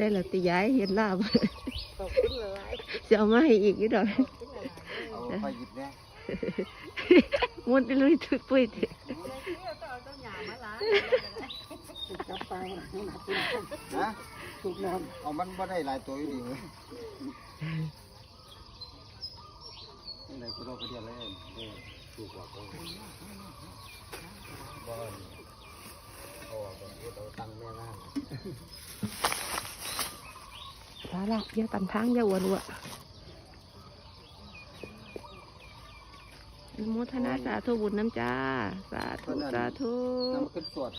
แต่ละติย้ายเห็นลาบขอบคุณหลายจะเอามาให้อีกนิดหน่อยๆขอบคุณหลายๆเอาไปหยิบแน่มุดไปลุยทุยปุ้ยติจับไปให้หนักตุกนะตุกนอนเอามันบ่ได้หลายตัวอยู่ดีเว้ยนี่ไหนกูรอคนเดียวเลยเออถูกกว่ากูบ่เอาอะบ่เอาตังค์แม่ล่าง ลาละอย่าตันทางอย่าอ้วนว